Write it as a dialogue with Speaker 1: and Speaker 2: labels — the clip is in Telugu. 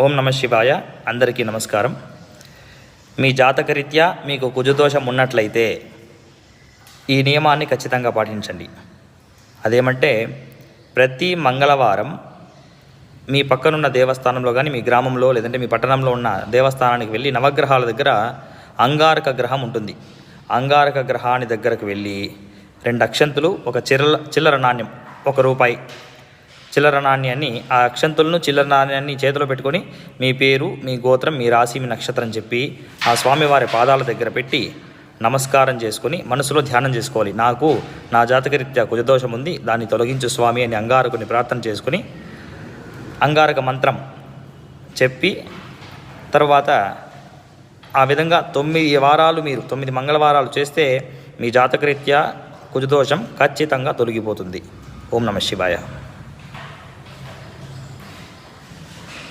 Speaker 1: ఓం నమ శివాయ అందరికీ నమస్కారం. మీ జాతకరీత్యా మీకు కుజదోషం ఉన్నట్లయితే ఈ నియమాన్ని ఖచ్చితంగా పాటించండి. అదేమంటే ప్రతి మంగళవారం మీ పక్కనున్న దేవస్థానంలో కానీ మీ గ్రామంలో లేదంటే మీ పట్టణంలో ఉన్న దేవస్థానానికి వెళ్ళి నవగ్రహాల దగ్గర అంగారక గ్రహం ఉంటుంది. అంగారక గ్రహాన్ని దగ్గరకు వెళ్ళి రెండు అక్షంతులు ఒక చిల్లర చిల్లర నాణ్యం ఒక రూపాయి చిల్లర నాణ్యాన్ని ఆ అక్షంతులను చిల్లర నాణ్యాన్ని చేతిలో పెట్టుకొని మీ పేరు మీ గోత్రం మీ రాశి మీ నక్షత్రం చెప్పి ఆ స్వామివారి పాదాల దగ్గర పెట్టి నమస్కారం చేసుకుని మనసులో ధ్యానం చేసుకోవాలి. నాకు నా జాతకరీత్యా కుజదోషం ఉంది దాన్ని తొలగించు స్వామి అని అంగారకుని ప్రార్థన చేసుకుని అంగారక మంత్రం చెప్పి తర్వాత ఆ విధంగా తొమ్మిది వారాలు మీరు తొమ్మిది మంగళవారాలు చేస్తే మీ జాతకరీత్యా కుజదోషం ఖచ్చితంగా తొలగిపోతుంది. ఓం నమ శివాయ.